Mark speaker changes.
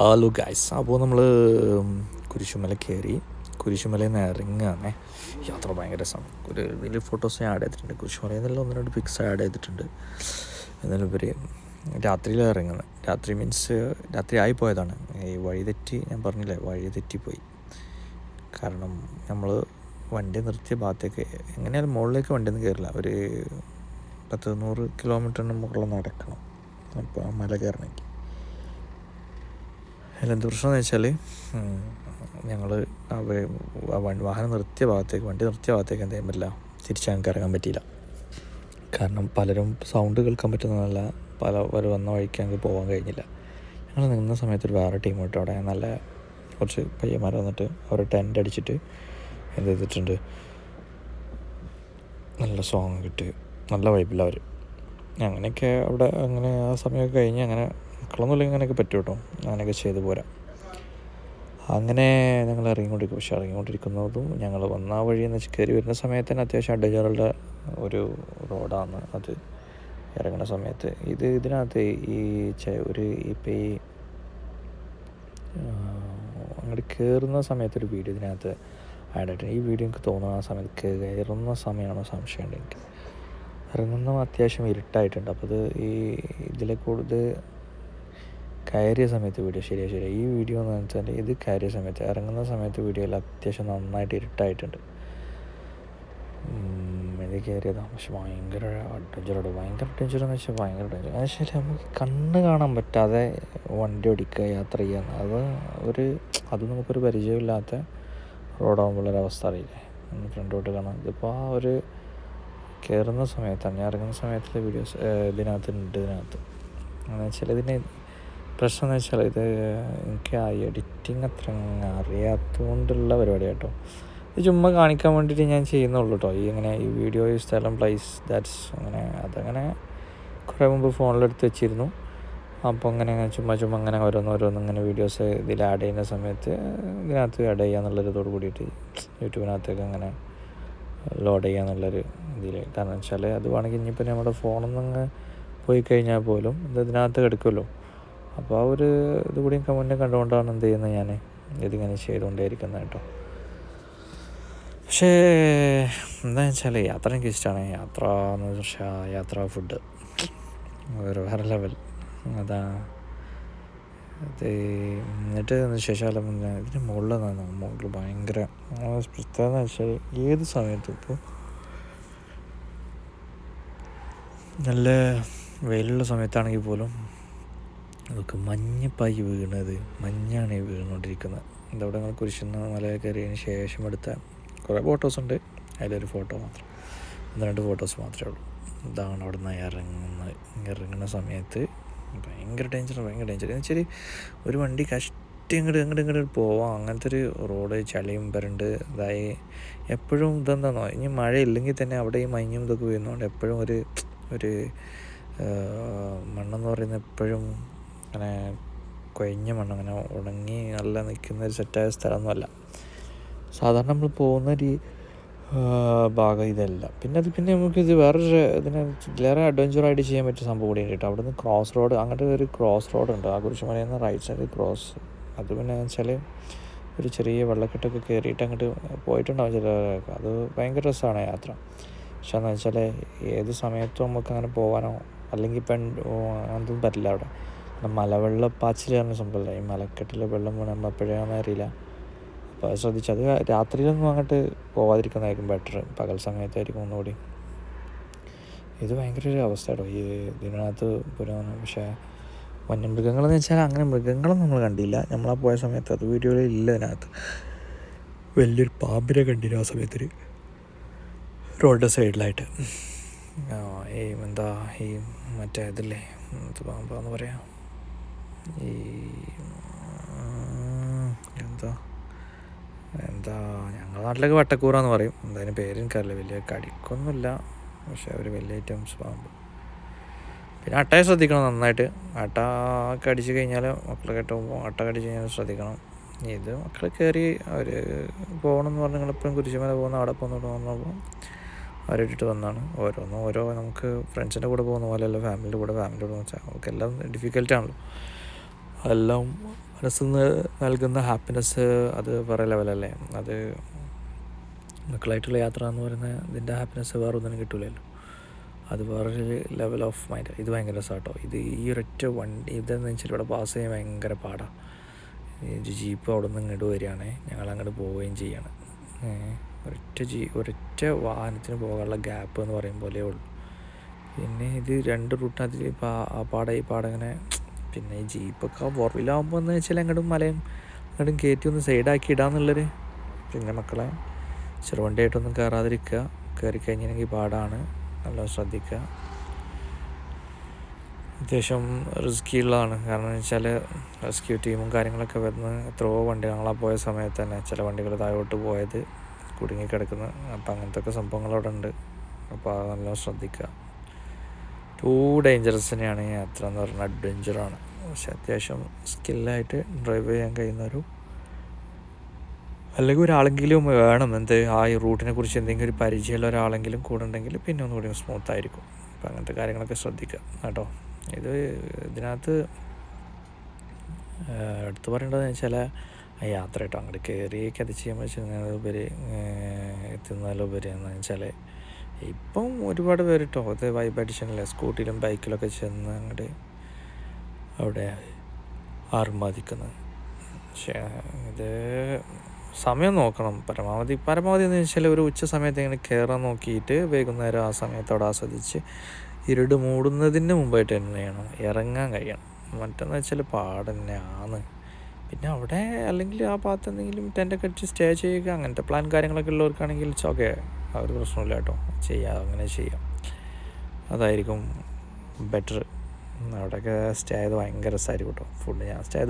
Speaker 1: Hello guys അപ്പോൾ നമ്മൾ കുരിശുമല കയറി കുരിശുമലയിൽ നിന്ന് ഇറങ്ങുകയാണ്. യാത്ര ഭയങ്കര രസമാണ് ഒരു വലിയ ഫോട്ടോസ് ഞാൻ ആഡ് ചെയ്തിട്ടുണ്ട്. കുരിശുമലയിൽ നിന്നെല്ലാം ഒന്ന് രണ്ട് പിക്സ് ആഡ് ചെയ്തിട്ടുണ്ട്. എന്നാലും ഇവർ രാത്രിയിലാണ് ഇറങ്ങുന്നത് രാത്രി മീൻസ് രാത്രി ആയി പോയതാണ്. ഈ വഴി തെറ്റി ഞാൻ പറഞ്ഞില്ലേ വഴി തെറ്റിപ്പോയി കാരണം നമ്മൾ വണ്ടി നിർത്തിയ ഭാഗത്തേക്ക് എങ്ങനെയാലും മുകളിലേക്ക് വണ്ടി ഒന്നും കയറില്ല ഒരു പത്ത് നൂറ് കിലോമീറ്ററിന് മുകളിൽ നടക്കണം. അപ്പോൾ മല കയറണമെങ്കിൽ അതിലെന്ത് പ്രശ്നമെന്ന് വെച്ചാൽ ഞങ്ങൾ വാഹനം നിർത്തിയ ഭാഗത്തേക്ക് വണ്ടി നിർത്തിയ ഭാഗത്തേക്ക് എന്ത് ചെയ്യാൻ പറ്റില്ല. തിരിച്ച് ഞങ്ങൾക്ക് ഇറങ്ങാൻ പറ്റിയില്ല. കാരണം പലരും സൗണ്ട് കേൾക്കാൻ പറ്റുന്നതല്ല പല പല വന്ന വഴിക്ക് ഞങ്ങൾക്ക് പോകാൻ കഴിഞ്ഞില്ല. ഞങ്ങൾ നിന്ന സമയത്ത് ഒരു വേറെ ടീം കിട്ടും അവിടെ. നല്ല കുറച്ച് പയ്യന്മാർ വന്നിട്ട് അവർ ടെന്റ് അടിച്ചിട്ട് എന്ത് ചെയ്തിട്ടുണ്ട് നല്ല സോങ് കിട്ടി നല്ല വൈബില്ല അവർ അങ്ങനെയൊക്കെ അവിടെ അങ്ങനെ ആ സമയമൊക്കെ കഴിഞ്ഞ് അങ്ങനെ മക്കളൊന്നുമില്ലെങ്കിൽ അങ്ങനെയൊക്കെ പറ്റും കേട്ടോ. അങ്ങനെയൊക്കെ ചെയ്തു പോരാ. അങ്ങനെ ഞങ്ങൾ ഇറങ്ങിക്കൊണ്ടിരിക്കും. പക്ഷെ ഇറങ്ങിക്കൊണ്ടിരിക്കുന്നതും ഞങ്ങൾ വന്ന വഴി എന്ന് വെച്ചാൽ കയറി വരുന്ന സമയത്ത് തന്നെ അത്യാവശ്യം അഡ്വഞ്ചറുടെ ഒരു റോഡാണ് അത്. ഇറങ്ങുന്ന സമയത്ത് ഇത് ഇതിനകത്ത് ഈ ഒരു ഇപ്പം ഈ അങ്ങോട്ട് കയറുന്ന സമയത്തൊരു വീഡിയോ ഇതിനകത്ത് ആഡ് ആയിട്ട് ഈ വീഡിയോ എനിക്ക് തോന്നുന്ന ആ സമയത്ത് കയറുന്ന സമയമാണോ സംശയമുണ്ട് എനിക്ക് ഇറങ്ങുന്ന അത്യാവശ്യം ഇരുട്ടായിട്ടുണ്ട്. അപ്പോൾ അത് ഈ ഇതിലെ കൂടുതൽ കയറിയ സമയത്ത് വീഡിയോ ശരിയാ ശരിയാ. ഈ വീഡിയോ എന്ന് വെച്ചാൽ ഇത് കയറിയ സമയത്ത് ഇറങ്ങുന്ന സമയത്ത് വീഡിയോയിൽ അത്യാവശ്യം നന്നായിട്ട് ഇരുട്ടായിട്ടുണ്ട്. ഇത് കയറിയതാണ് പക്ഷെ ഭയങ്കര അഡ്വഞ്ചറോട് ഭയങ്കര അഡ്വഞ്ചർ എന്ന് വെച്ചാൽ ഭയങ്കര അഡ്വഞ്ചർ പക്ഷേ നമുക്ക് കണ്ണ് കാണാൻ പറ്റാതെ വണ്ടി ഓടിക്കുക യാത്ര ചെയ്യുക അത് ഒരു അത് നമുക്കൊരു പരിചയമില്ലാത്ത റോഡാകുമ്പോഴൊരവസ്ഥ അറിയില്ലേ? ഫ്രണ്ടോട്ട് കാണാം. ഇതിപ്പോൾ ആ ഒരു കയറുന്ന സമയത്താണ്. ഞാൻ ഇറങ്ങുന്ന സമയത്തുള്ള വീഡിയോസ് ഇതിനകത്ത് ഉണ്ട് ഇതിനകത്ത്. എന്ന് വെച്ചാൽ ഇതിന് പ്രശ്നം എന്ന് വെച്ചാൽ ഇത് എനിക്ക് ആ എഡിറ്റിങ് അത്ര അറിയാത്തതുകൊണ്ടുള്ള പരിപാടി കേട്ടോ ഇത് ചുമ്മാ കാണിക്കാൻ വേണ്ടിയിട്ട് ഞാൻ ചെയ്യുന്നുള്ളൂ കേട്ടോ ഈ ഇങ്ങനെ ഈ വീഡിയോ ഈ സ്ഥലം പ്ലേസ് ദാറ്റ്സ് അങ്ങനെ അതങ്ങനെ കുറേ മുമ്പ് ഫോണിലെടുത്ത് വെച്ചിരുന്നു. അപ്പോൾ അങ്ങനെ ചുമ്മാ ചുമ്മാ അങ്ങനെ ഓരോന്ന് ഓരോന്ന് ഇങ്ങനെ വീഡിയോസ് ഇതിൽ ആഡ് ചെയ്യുന്ന സമയത്ത് ഇതിനകത്ത് ആഡ് ചെയ്യുക എന്നുള്ളൊരിതോട് കൂടിയിട്ട് യൂട്യൂബിനകത്തേക്ക് അങ്ങനെ ലോഡ് ചെയ്യുക എന്നുള്ളൊരു ഇതിൽ കാരണം വെച്ചാൽ അത് വേണമെങ്കിൽ ഇനിയിപ്പോൾ നമ്മുടെ ഫോണിൽ നിന്ന് പോയി കഴിഞ്ഞാൽ പോലും ഇത് ഇതിനകത്ത് കിടക്കുമല്ലോ. അപ്പോൾ ആ ഒരു ഇത് കമന്റും കണ്ടുകൊണ്ടാണ് എന്ത് ചെയ്യുന്നത് ഞാൻ ഇതിങ്ങനെ ചെയ്തുകൊണ്ടേയിരിക്കുന്നത് കേട്ടോ. പക്ഷേ എന്താണെന്ന് വെച്ചാൽ യാത്ര എനിക്ക് ഇഷ്ടമാണ് യാത്ര എന്ന് വെച്ചാൽ യാത്ര ഫുഡ് ഒരു വേറെ ലെവൽ അതാ എന്നിട്ട് ശേഷം ഇതിന് മുകളിൽ നിന്നാണ് മുകളിൽ ഭയങ്കര പ്രത്യേകത എന്ന് വെച്ചാൽ ഏത് സമയത്തും ഇപ്പോൾ നല്ല വെയിലുള്ള സമയത്താണെങ്കിൽ പോലും അതൊക്കെ മഞ്ഞപ്പായി വീണത് മഞ്ഞാണ് വീണുകൊണ്ടിരിക്കുന്നത്. ഇതവിടെ ഞങ്ങൾ കുരിശുന്ന മല കയറിയതിന് ശേഷം എടുത്ത കുറേ ഫോട്ടോസ് ഉണ്ട്. അതിലൊരു ഫോട്ടോ മാത്രം. ഒന്ന് രണ്ട് ഫോട്ടോസ് മാത്രമേ ഉള്ളൂ. ഇതാണ് അവിടെ നിന്ന് ഇറങ്ങുന്നത് ഇറങ്ങുന്ന സമയത്ത് ഭയങ്കര ഡേഞ്ചർ ഭയങ്കര ഡേഞ്ചർ എന്ന് വെച്ചാൽ ഒരു വണ്ടി കഷ്ടം ഇങ്ങോട്ട് ഇങ്ങോട്ട് ഇങ്ങോട്ട് പോവാം. അങ്ങനത്തെ ഒരു റോഡ് ചളിയും വരണ്ട്. ഇതായി എപ്പോഴും ഇതെന്താണോ ഇനി മഴ ഇല്ലെങ്കിൽ തന്നെ അവിടെ ഈ മഞ്ഞും ഇതൊക്കെ വീഴുന്നതുകൊണ്ട് എപ്പോഴും ഒരു ഒരു മണ്ണെന്ന് പറയുന്നത് എപ്പോഴും അങ്ങനെ കൊഴിഞ്ഞ മണ്ണ് അങ്ങനെ ഉണങ്ങി നല്ല നിൽക്കുന്ന ഒരു സെറ്റായ സ്ഥലമൊന്നുമല്ല. സാധാരണ നമ്മൾ പോകുന്ന ഒരു ഭാഗം ഇതല്ല. പിന്നെ അത് പിന്നെ നമുക്കിത് വേറൊരു ഇതിനെ വേറെ അഡ്വഞ്ചറായിട്ട് ചെയ്യാൻ പറ്റിയ സംഭവം കൂടി കേട്ടോ. അവിടെ നിന്ന് ക്രോസ് റോഡ് അങ്ങോട്ട് ഒരു ക്രോസ് റോഡ് ഉണ്ട്. ആ കുറിച്ച് പറയുന്ന റൈറ്റ് സൈഡ് ക്രോസ് അത് പിന്നെ വെച്ചാൽ ഒരു ചെറിയ വെള്ളക്കെട്ടൊക്കെ കയറിയിട്ട് അങ്ങോട്ട് പോയിട്ടുണ്ടാവും ചില അത് ഭയങ്കര രസമാണ് യാത്ര. പക്ഷെ എന്ന് വെച്ചാൽ ഏത് സമയത്തും നമുക്ക് അങ്ങനെ പോകാനോ അല്ലെങ്കിൽ ഇപ്പം അതൊന്നും പറ്റില്ല അവിടെ. മലവെള്ളപ്പാച്ചിൽ പറഞ്ഞ സംഭവമല്ല ഈ മലക്കെട്ടിലെ വെള്ളം നമ്മൾ എപ്പോഴാണെന്ന് അറിയില്ല. അപ്പോൾ അത് ശ്രദ്ധിച്ച് അത് രാത്രിയിലൊന്നും അങ്ങോട്ട് പോവാതിരിക്കുന്നതായിരിക്കും ബെറ്റർ പകൽ സമയത്തായിരിക്കും ഒന്നുകൂടി. ഇത് ഭയങ്കര ഒരു അവസ്ഥ കേട്ടോ ഈ ഇതിനകത്ത് പുരോഗമനം. പക്ഷേ വന്യമൃഗങ്ങളെന്ന് വെച്ചാൽ അങ്ങനെ മൃഗങ്ങളൊന്നും നമ്മൾ കണ്ടില്ല. നമ്മളാ പോയ സമയത്ത് അത് വീഡിയോയിൽ ഇല്ല ഇതിനകത്ത്. വലിയൊരു പാമ്പിനെ കണ്ടിരുന്നു ആ സമയത്തൊരു. റോഡിന്റെ സൈഡിലായിട്ട്. ഈ എന്താ ഈ മറ്റേ ഇതില്ലേ? പാമ്പാന്ന് പറയാം. ഈ എന്താ? എന്താ? ഞങ്ങളുടെ നാട്ടിലൊക്കെ വട്ടക്കൂറ എന്ന് പറയും. എന്തായാലും പേര് എനിക്കറിയില്ല. വലിയ കടിക്കൊന്നുമില്ല. പക്ഷെ ഒരു വലിയ ഐറ്റംസ് പാമ്പ്. പിന്നെ അട്ടയെ ശ്രദ്ധിക്കണം നന്നായിട്ട്. അട്ട കടിച്ചു കഴിഞ്ഞാൽ മക്കളെ കെട്ടുമ്പോൾ അട്ട കടിച്ച് കഴിഞ്ഞാൽ ശ്രദ്ധിക്കണം. ഇത് മക്കൾ കയറി അവർ പോകണമെന്ന് പറഞ്ഞ് നിങ്ങളിപ്പോഴും കുരിശുമല പോകുന്ന അവിടെ പോകുന്നോട്ട് വന്നപ്പോൾ അവരിട്ടിട്ട് വന്നാണ്. ഓരോന്നും ഓരോ നമുക്ക് ഫ്രണ്ട്സിന്റെ കൂടെ പോകുന്ന പോലെയല്ല. ഫാമിലിയുടെ കൂടെ ഫാമിലിയുടെ കൂടെ നമുക്ക് എല്ലാം ഡിഫിക്കൽട്ടാണല്ലോ എല്ലാം മനസ്സിൽ നിന്ന് നൽകുന്ന ഹാപ്പിനെസ് അത് വേറെ ലെവലല്ലേ അത് മക്കളായിട്ടുള്ള യാത്ര എന്ന് പറയുന്ന ഇതിന്റെ ഹാപ്പിനെസ് വേറെ ഒന്നും കിട്ടില്ലല്ലോ അത് വേറൊരു ലെവൽ ഓഫ് മൈൻഡ് ഇത് ഭയങ്കര രസമാട്ടോ ഇത് ഈ ഒരൊറ്റ വണ്ടി ഇതെന്ന് വെച്ചാൽ ഇവിടെ പാസ് ചെയ്യാൻ ഭയങ്കര പാടാണ് ഒരു ജീപ്പ് അവിടെ നിന്ന് ഇങ്ങോട്ട് വരികയാണ്. ഞങ്ങൾ അങ്ങോട്ട് പോവുകയും ചെയ്യാണ്. ഒരൊറ്റ ജീ ഒരൊറ്റ വാഹനത്തിന് പോകാനുള്ള ഗ്യാപ്പ് എന്ന് പറയും പോലെ ഉള്ളൂ. പിന്നെ ഇത് രണ്ട് റൂട്ടിനകത്ത് ഇപ്പോൾ ആ പാടെ ഈ പാടെ ഇങ്ങനെ പിന്നെ ഈ ജീപ്പൊക്കെ ഫോർ വീലാകുമ്പോൾ എന്ന് വെച്ചാൽ അങ്ങോട്ടും മലയും അങ്ങോട്ടും കയറ്റി ഒന്ന് സൈഡാക്കി ഇടാന്നുള്ളൊരു പിന്നെ മക്കളെ ചെറുവണ്ടിയായിട്ടൊന്നും കയറാതിരിക്കുക. കയറി കഴിഞ്ഞിട്ടുണ്ടെങ്കിൽ പാടാണ്. നല്ല ശ്രദ്ധിക്കുക. അത്യാവശ്യം റിസ്കി ഉള്ളതാണ്. കാരണം വെച്ചാൽ റെസ്ക്യൂ ടീമും കാര്യങ്ങളൊക്കെ വരുന്ന എത്രയോ വണ്ടി ഞങ്ങളാ പോയ സമയത്ത് തന്നെ. ചില വണ്ടികൾ താഴോട്ട് പോയത് കുടുങ്ങി കിടക്കുന്ന അപ്പം അങ്ങനത്തെ ഒക്കെ സംഭവങ്ങൾ അവിടെ ഉണ്ട് അപ്പോൾ അത് നല്ല ശ്രദ്ധിക്കുക. ടൂ ഡേഞ്ചറസ് തന്നെയാണ് യാത്ര എന്ന് പറഞ്ഞാൽ അഡ്വഞ്ചറാണ് പക്ഷെ അത്യാവശ്യം സ്കില്ലായിട്ട് ഡ്രൈവ് ചെയ്യാൻ കഴിയുന്ന ഒരു അല്ലെങ്കിൽ ഒരാളെങ്കിലും വേണം. എന്ത് ആ ഈ റൂട്ടിനെ കുറിച്ച് എന്തെങ്കിലും ഒരു പരിചയമുള്ള ഒരാളെങ്കിലും കൂടെ ഉണ്ടെങ്കിൽ പിന്നെ ഒന്നുകൂടി സ്മൂത്ത് ആയിരിക്കും. അപ്പം അങ്ങനത്തെ കാര്യങ്ങളൊക്കെ ശ്രദ്ധിക്കുക കേട്ടോ. ഇത് ഇതിനകത്ത് എടുത്തു പറയേണ്ടതെന്ന് വെച്ചാൽ യാത്ര കേട്ടോ. അങ്ങോട്ട് കയറിയൊക്കെ അത് ചെയ്യുമ്പോൾ വെച്ചാൽ ഉപരി എത്തുന്നതിലുപരി എന്ന് വെച്ചാൽ ഇപ്പം ഒരുപാട് പേര് കേട്ടോ അത് വൈബ് അഡിഷനിലെ സ്കൂട്ടിയിലും ബൈക്കിലൊക്കെ ചെന്ന് അങ്ങോട്ട് അവിടെ ആർമാദിക്കുന്നത് പക്ഷേ ഇത് സമയം നോക്കണം. പരമാവധി പരമാവധി എന്ന് വെച്ചാൽ ഒരു ഉച്ച സമയത്ത് ഇങ്ങനെ കയറാൻ നോക്കിയിട്ട് വൈകുന്നേരം ആ സമയത്തോടെ ആസ്വദിച്ച് ഇരുട് മൂടുന്നതിന് മുമ്പായിട്ട് തന്നെ വേണം ഇറങ്ങാൻ കഴിയണം. മറ്റെന്ന് വെച്ചാൽ പാട് തന്നെയാണ് പിന്നെ അവിടെ അല്ലെങ്കിൽ ആ ഭാഗത്ത് എന്തെങ്കിലും ടെന്റൊക്കെ അടിച്ച് സ്റ്റേ ചെയ്യുക അങ്ങനത്തെ പ്ലാൻ കാര്യങ്ങളൊക്കെ ഉള്ളവർക്കാണെങ്കിൽ ഓക്കെ ആ ഒരു പ്രശ്നമില്ല കേട്ടോ. ചെയ്യാം അങ്ങനെ ചെയ്യാം. അതായിരിക്കും ബെറ്റർ അവിടെയൊക്കെ സ്റ്റേ ചെയ്ത് ഭയങ്കര രസമായിരിക്കും കേട്ടോ. ഫുഡ് ഞാൻ സ്റ്റേ